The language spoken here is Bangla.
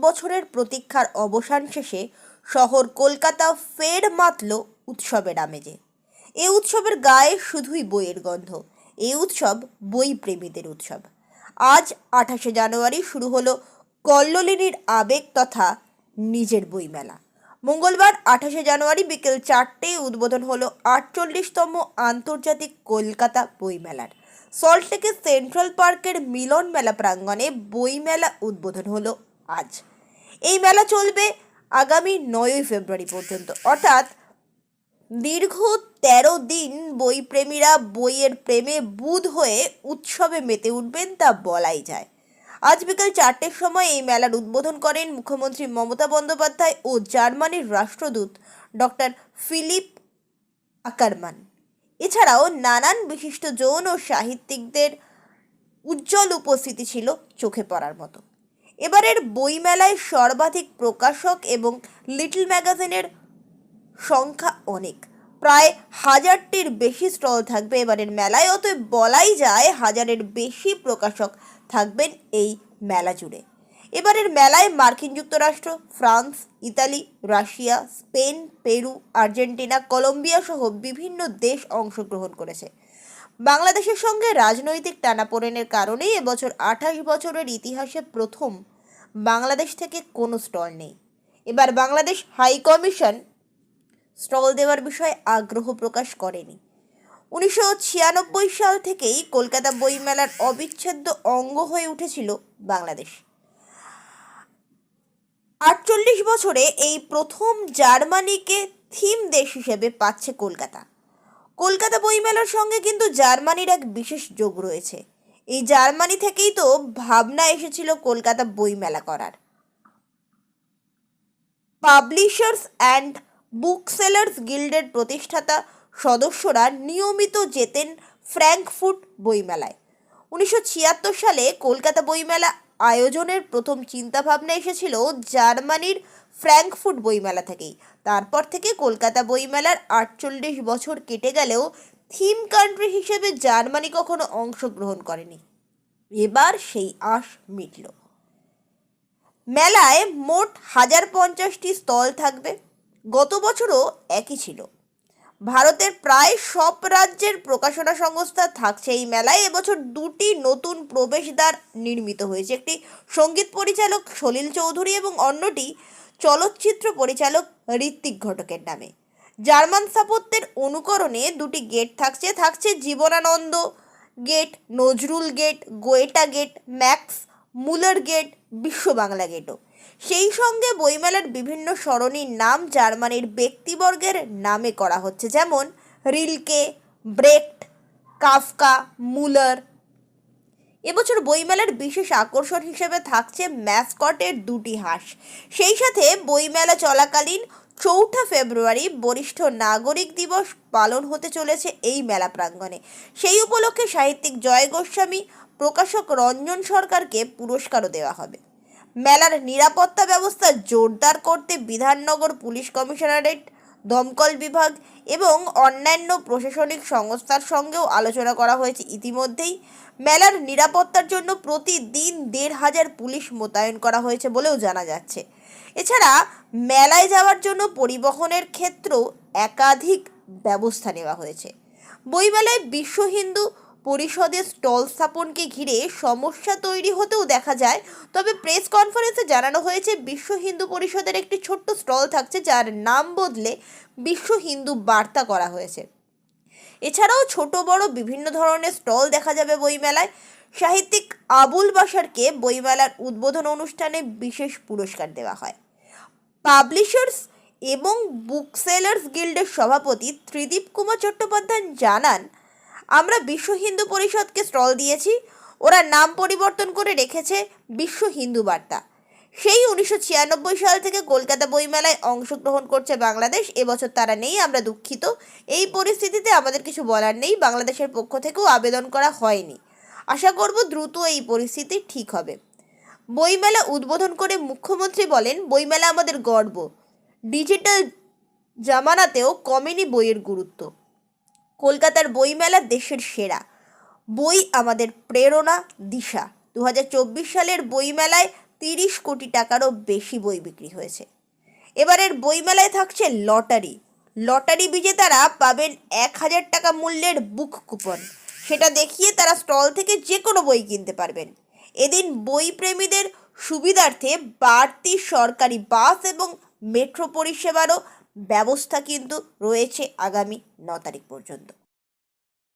বছরের প্রতীক্ষার অবসান শেষে শহর কলকাতা ফের মাতল উৎসবের আমেজে। এ উৎসবের গায়ে শুধুই বইয়ের গন্ধ এই উৎসব বই প্রেমীদের উৎসব। আজ আঠাশে জানুয়ারি শুরু হলো কল্লোলিনীর আবেগ তথা নিজের বইমেলা। মঙ্গলবার আঠাশে জানুয়ারি বিকেল চারটেয় উদ্বোধন হলো আটচল্লিশতম আন্তর্জাতিক কলকাতা বইমেলার। সল্টলেকে সেন্ট্রাল পার্কের মিলন মেলা প্রাঙ্গণে বইমেলা উদ্বোধন হলো আজ। এই মেলা চলবে আগামী নয়ই ফেব্রুয়ারি পর্যন্ত। অর্থাৎ দীর্ঘ তেরো দিন বইপ্রেমীরা বইয়ের প্রেমে বুধ হয়ে উৎসবে মেতে উঠবেন তা বলাই যায়। আজ বিকাল চারটের সময় এই মেলার উদ্বোধন করেন মুখ্যমন্ত্রী মমতা বন্দ্যোপাধ্যায় ও জার্মানির রাষ্ট্রদূত ডক্টর ফিলিপ আকারমান। এছাড়াও নানান বিশিষ্ট যৌন ও সাহিত্যিকদের উজ্জ্বল উপস্থিতি ছিল চোখে পড়ার মতো। এবারের বইমেলায় সর্বাধিক প্রকাশক এবং লিটল ম্যাগাজিনের সংখ্যা অনেক। প্রায় হাজারটির বেশি স্টল থাকবে এবারের মেলায়, অতএব বলাই যায় হাজারের বেশি প্রকাশক থাকবেন এই মেলা জুড়ে। এবারের মেলায় মার্কিন যুক্তরাষ্ট্র, France, Italy, Russia, Spain, Peru, Argentina, Colombia সহ বিভিন্ন দেশ অংশগ্রহণ করেছে। বাংলাদেশের সঙ্গে রাজনৈতিক টানাপোড়েনের কারণেই এবছর আঠাশ বছরের ইতিহাসে প্রথম বাংলাদেশ থেকে কোনো স্টল নেই। এবার বাংলাদেশ হাই কমিশন স্টল দেওয়ার বিষয়ে আগ্রহ প্রকাশ করেনি। উনিশশো ছিয়ানব্বই সাল থেকেই কলকাতা বইমেলার অবিচ্ছেদ্য অঙ্গ হয়ে উঠেছিল বাংলাদেশ। আটচল্লিশ বছরে এই প্রথম জার্মানিকে থিম দেশ হিসেবে পাচ্ছে কলকাতা। কলকাতা বইমেলার সঙ্গে কিন্তু জার্মানির এক বিশেষ যোগ রয়েছে। এই জার্মানি থেকেই তো ভাবনা এসেছিল কলকাতা বইমেলা করার। পাবলিশার্স অ্যান্ড বুক সেলার্স গিল্ডের প্রতিষ্ঠাতা সদস্যরা নিয়মিত যেতেন ফ্র্যাঙ্কফুট বইমেলায়। উনিশশো ছিয়াত্তর সালে কলকাতা বইমেলা আয়োজনের প্রথম চিন্তাভাবনা এসেছিল জার্মানির ফ্র্যাঙ্কফুট বইমেলা থেকেই। তারপর থেকে কলকাতা বইমেলার আটচল্লিশ বছর কেটে গেলেও থিম কান্ট্রি হিসেবে জার্মানি কখনো অংশগ্রহণ করেনি। এবার সেই আশ মিটল। মেলায় মোট হাজার পঞ্চাশটি স্টল থাকবে। গত বছরও একই ছিল। ভারতের প্রায় সব রাজ্যের প্রকাশনা সংস্থা থাকছে এই মেলায়। এবছর দুটি নতুন প্রবেশদ্বার নির্মিত হয়েছে। একটি সংগীত পরিচালক সলিল চৌধুরী এবং অন্যটি চলচ্চিত্র পরিচালক ঋত্বিক ঘটকের নামে। জার্মান স্থাপত্যের অনুকরণে দুটি গেট থাকছে। থাকছে Jibanananda gate, Nazrul gate, Goethe gate, Max Muller gate, Biswa Bangla গেটও। সেই সঙ্গে বইমেলার বিভিন্ন সরণির নাম জার্মানির ব্যক্তিবর্গের নামে করা হচ্ছে, যেমন রিলকে, ব্রেকট, কাফকা, মুলার। এবছর বইমেলার বিশেষ আকর্ষণ হিসেবে থাকছে ম্যাসকটের দুটি হাঁস। সেই সাথে বইমেলা চলাকালীন চৌঠা ফেব্রুয়ারি বরিষ্ঠ নাগরিক দিবস পালন হতে চলেছে এই মেলা প্রাঙ্গণে। সেই উপলক্ষে সাহিত্যিক জয় গোস্বামী, প্রকাশক রঞ্জন সরকারকে পুরস্কারও দেওয়া হবে। মেলার নিরাপত্তা ব্যবস্থা জোরদার করতে বিধাননগর পুলিশ কমিশনারেট, দমকল বিভাগ এবং অন্যান্য প্রশাসনিক সংস্থার সঙ্গেও আলোচনা করা হয়েছে। ইতিমধ্যেই মেলার নিরাপত্তার জন্য প্রতিদিন দেড় হাজার পুলিশ মোতায়েন করা হয়েছে বলেও জানা যাচ্ছে। এছাড়া মেলায় যাওয়ার জন্য পরিবহনের ক্ষেত্রেও একাধিক ব্যবস্থা নেওয়া হয়েছে। বইমেলায় বিশ্ব হিন্দু পরিষদের স্টল স্থাপনকে ঘিরে সমস্যা তৈরি হতেও দেখা যায়। তবে প্রেস কনফারেন্সে জানানো হয়েছে, বিশ্ব হিন্দু পরিষদের একটি ছোট্ট স্টল থাকছে, যার নাম বদলে বিশ্ব হিন্দু বার্তা করা হয়েছে। এছাড়াও ছোট, বড় বিভিন্ন ধরনের স্টল দেখা যাবে বইমেলায়। সাহিত্যিক আবুল বাসারকে বইমেলার উদ্বোধন অনুষ্ঠানে বিশেষ পুরস্কার দেওয়া হয়। পাবলিশার্স এবং বুক সেলার্স গিল্ডের সভাপতি ত্রিদীপ কুমার চট্টোপাধ্যায় জানান আমরা বিশ্ব হিন্দু পরিষদকে স্টল দিয়েছি, ওরা নাম পরিবর্তন করে রেখেছে বিশ্ব হিন্দু বার্তা। সেই উনিশশো ছিয়ানব্বই সাল থেকে কলকাতা বইমেলায় অংশগ্রহণ করছে বাংলাদেশ, এবছর তারা নেই, আমরা দুঃখিত। এই পরিস্থিতিতে আমাদের কিছু বলার নেই, বাংলাদেশের পক্ষ থেকেও আবেদন করা হয়নি। আশা করব দ্রুত এই পরিস্থিতি ঠিক হবে। বইমেলা উদ্বোধন করে মুখ্যমন্ত্রী বলেন, বইমেলা আমাদের গর্ব। ডিজিটাল জামানাতেও কমেনি বইয়ের গুরুত্ব। কলকাতার বইমেলা দেশের সেরা। বই আমাদের প্রেরণা, দিশা। দু হাজার চব্বিশ সালের বইমেলায় তিরিশ কোটি টাকারও বেশি বই বিক্রি হয়েছে। এবারের বইমেলায় থাকছে লটারি। লটারি বিজেতারা পাবেন এক হাজার টাকা মূল্যের বুক কুপন। সেটা দেখিয়ে তারা স্টল থেকে যে কোনো বই কিনতে পারবেন। এদিন বই প্রেমীদের সুবিধার্থে বাড়তি সরকারি বাস এবং মেট্রো পরিষেবারও ব্যবস্থা কিন্তু রয়েছে আগামী ন তারিখ পর্যন্ত।